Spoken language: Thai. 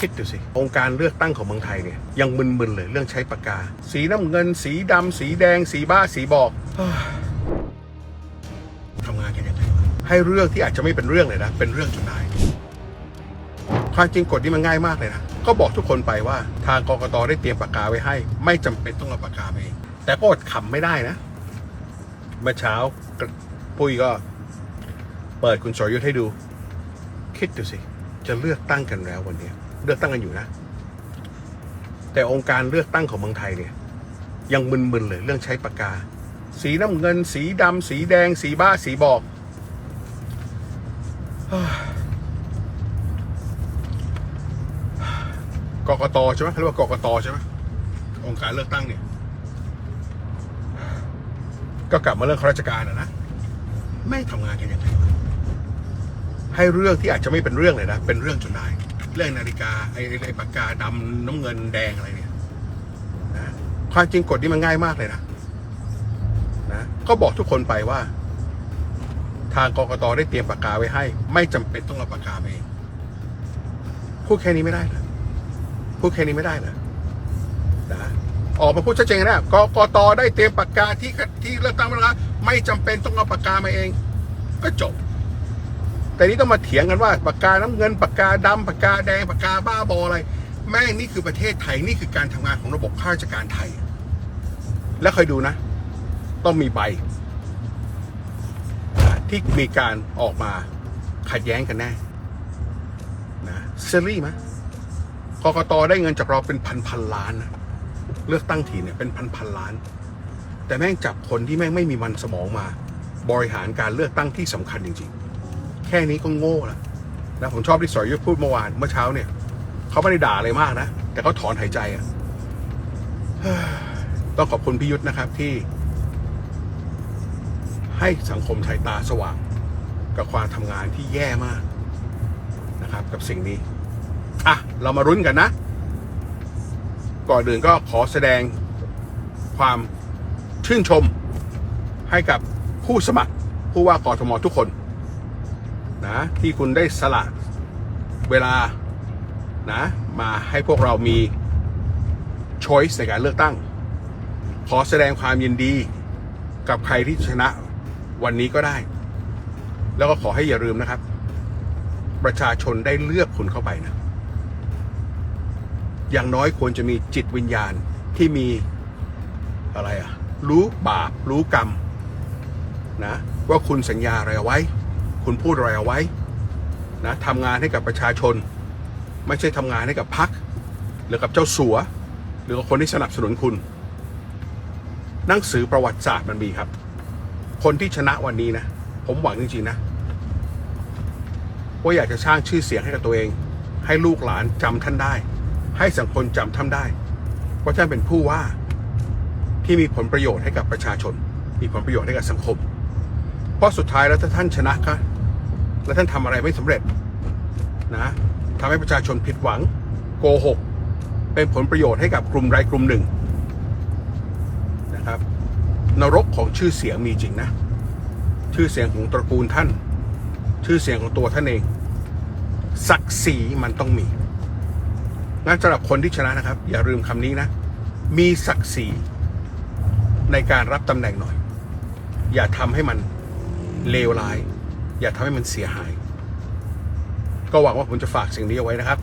คิดดูสิองค์การเลือกตั้งของเมืองไทยเนี่ยยังมึนๆเลยเรื่องใช้ปากกา สีน้ำเงิน สีดำสีแดง สีบ้าสีบอกทำงานกันยังไงวะให้เรื่องที่อาจจะไม่เป็นเรื่องเลยนะ เป็นเรื่องจนได้ความจริงกฎนี้มันง่ายมากเลยนะ ก็บอกทุกคนไปว่าทางกกตได้เตรียมปากกาไว้ให้ ไม่จำเป็นต้องเอาปากกาไปเอง แต่ก็อดขำไม่ได้นะ เมื่อเช้าปุ้ยก็ เปิดคุณสรยุทธให้ดู คิดดูสิ จะเลือกตั้งกันแล้ววันนี้ เลือกตั้งกันอยู่นะ แต่องค์การเลือกตั้งของเมืองไทยเนี่ย ยังมึนๆเลยเรื่องใช้ปากกา สีน้ำเงิน สีดำสีแดง สีบ้าสีบอกกกตใช่ไหมเรียกว่ากกตใช่ไหมองค์การเลือกตั้งเนี่ย ก็กลับมาเรื่องข้าราชการอะนะไม่ทำงานกันยังไงให้เรื่องที่อาจจะไม่เป็นเรื่องเลยนะ เป็นเรื่องจนได้ เรื่องนาฬิกาไอ้ไอ้ปากกาดำน้ำเงินแดงอะไรเนี่ยนะความจริงกฎนี้มันง่ายมากเลยนะนะก็บอกทุกคนไปว่า ทางกรกตได้เตรียมปากกาไว้ให้ ไม่จำเป็นต้องเอาปากกาเองพูดแค่นี้ไม่ได้นะพูดแค่นี้ไม่ได้นะนะออกมาพูดชัดเจนนะกกตได้เตรียมปากกาที่ที่เลือกตั้งมาแล้วไม่จำเป็นต้องเอาปากกามาเอง ก็จบ แต่นี้ต้องมาเถียงกันว่าปากกาน้ำเงินปากกาดำปากกาแดงปากกาบ้าบออะไร แม่งนี่คือประเทศไทยนี่คือการทำงานของระบบข้าราชการไทย แล้วคอยดูนะ ต้องมีใบ ที่มีการออกมาขัดแย้งกันแน่นะเซรี่ไหมกกตได้เงินจากเราเป็นพันพันล้านนะเลือกตั้งทีเนี่ยเป็นพันพันล้าน แต่แม่งจับคนที่แม่งไม่มีมันสมองมา บริหารการเลือกตั้งที่สำคัญจริง ๆ แค่นี้ก็โง่แล้วนะผมชอบที่สอยยุทธพูดเมื่อวานเมื่อเช้าเนี่ยเขาไม่ได้ด่าอะไรมากนะ แต่เขาถอนหายใจอะต้องขอบคุณพี่ยุทธนะครับที่ ให้สังคมสายตาสว่าง กับความทำงานที่แย่มากนะครับ กับสิ่งนี้อะเรามารุ้นกันนะ ก่อนอื่นก็ขอแสดงความชื่นชมให้กับผู้สมัครผู้ว่ากทมทุกคน นะที่คุณได้สละเวลานะมาให้พวกเรามี choice ในการเลือกตั้ง ขอแสดงความยินดีกับใครที่ชนะวันนี้ก็ได้ แล้วก็ขอให้อย่าลืมนะครับ ประชาชนได้เลือกคุณเข้าไปนะ อย่างน้อยควรจะมีจิตวิญญาณที่มีอะไรอะรู้บาปรู้กรรมนะว่าคุณสัญญาอะไรไว้ คุณพูดอะไรเอาไว้นะทำงานให้กับประชาชน ไม่ใช่ทำงานให้กับพรรคหรือกับเจ้าสัว หรือกับคนที่สนับสนุนคุณ หนังสือประวัติศาสตร์มันมีครับ คนที่ชนะวันนี้นะ ผมหวังจริงๆนะว่าอยากจะสร้างชื่อเสียงให้กับตัวเอง ให้ลูกหลานจำท่านได้ ให้สังคมจำท่านได้ว่าท่านเป็นผู้ว่าที่มีผลประโยชน์ให้กับประชาชน มีผลประโยชน์ให้กับสังคม เพราะสุดท้ายแล้วถ้าท่านชนะครับ แล้วท่านทำอะไรไม่สำเร็จนะทำให้ประชาชนผิดหวัง โกหก เป็นผลประโยชน์ให้กับกลุ่มใดกลุ่มหนึ่งนะครับ นรกของชื่อเสียงมีจริงนะ ชื่อเสียงของตระกูลท่าน ชื่อเสียงของตัวท่านเอง ศักดิ์ศรีมันต้องมีงั้นสำหรับคนที่ชนะนะครับ อย่าลืมคำนี้นะ มีศักดิ์ศรีในการรับตำแหน่งหน่อย อย่าทำให้มันเลวร้าย อย่าทำให้มันเสียหาย ก็หวังว่าผมจะฝากสิ่งนี้เอาไว้นะครับ